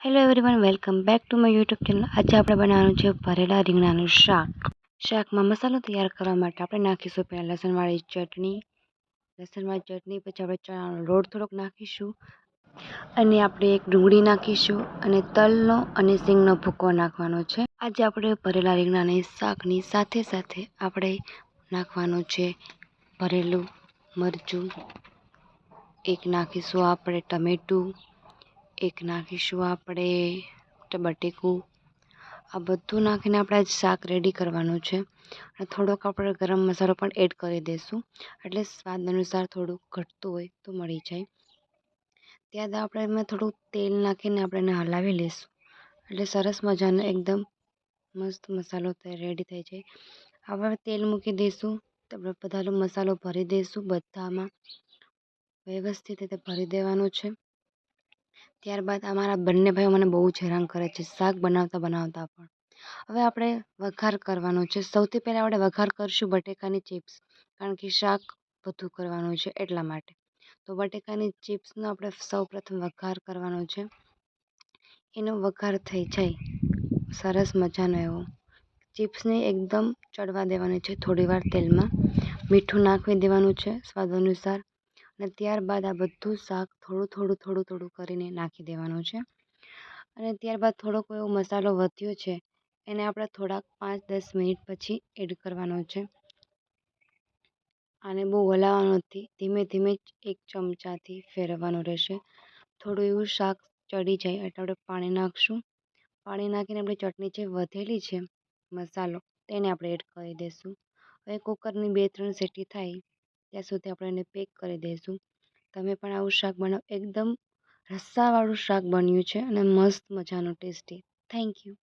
Hello everyone welcome back to my YouTube channel આજે આપણે બનાવવાનું છે ભરેલા રીંગણાનું શાક. શાકમાં મસાલો તૈયાર કરવા માટે આપણે નાખીશું પહેલાં લસણવાળી ચટણી. લસણવાળી ચટણી પછી આપણે ચણાનો લોટ થોડોક નાખીશું. અને આપણે એક ડુંગળી નાખીશું અને તલનો અને સિંગનો ભૂકો નાખવાનો છે. આજે આપણે ભરેલા રીંગણાની શાકની સાથે સાથે આપણે નાખવાનું છે ભરેલું મરચું. એક નાખીશું આપણે ટમેટું, એક નાખીશું આપણે બટેકું. આ બધું નાખીને આપણે આજ શાક રેડી કરવાનું છે. અને થોડોક આપણે ગરમ મસાલો પણ એડ કરી દઈશું. એટલે સ્વાદ અનુસાર થોડુંક ઘટતું હોય તો મળી જાય. ત્યારબાદ આપણે એમાં થોડું તેલ નાખીને આપણે એને હલાવી લઈશું. એટલે સરસ મજાનો એકદમ મસ્ત મસાલો રેડી થઈ જાય. હવે તેલ મૂકી દઈશું. આપણે બધા મસાલો ભરી દઈશું બધામાં. વ્યવસ્થિત રીતે ભરી દેવાનું છે. ત્યારબાદ અમારા બંને ભાઈઓ મને બહુ જ હેરાન કરે છે. શાક બનાવતા બનાવતા પણ. હવે આપણે વઘાર કરવાનો છે. સૌથી પહેલાં આપણે વઘાર કરીશું બટેકાની ચિપ્સ, કારણ કે શાક વધુ કરવાનું છે એટલા માટે. તો બટેકાની ચિપ્સનો આપણે સૌપ્રથમ વઘાર કરવાનો છે. એનો વઘાર થઈ જાય. સરસ મજાનો એવો. ચિપ્સને એકદમ ચડવા દેવાની છે. થોડીવાર તેલમાં મીઠું નાખી દેવાનું છે. સ્વાદ અનુસાર અને ત્યારબાદ આ બધું શાક થોડું થોડું થોડું થોડું કરીને નાખી દેવાનું છે. અને ત્યારબાદ થોડોક એવો મસાલો વધ્યો છે, એને આપણે થોડાક પાંચ દસ મિનિટ પછી એડ કરવાનો છે. આને બહુ હલાવવાનું નથી, ધીમે ધીમે એક ચમચાથી ફેરવવાનું રહેશે. થોડું એવું શાક ચડી જાય એટલે આપણે પાણી નાખીશું. પાણી નાખીને આપણી ચટણી જે વધેલી છે, મસાલો, તેને આપણે એડ કરી દઈશું હવે કુકરની બે ત્રણ સીટી થાય ત્યાં સુધી આપણે એને પેક કરી દઈશું. તમે પણ આવું શાક બનાવો. એકદમ રસ્સાવાળું શાક બન્યું છે અને મસ્ત મજાનું ટેસ્ટી થેન્ક યુ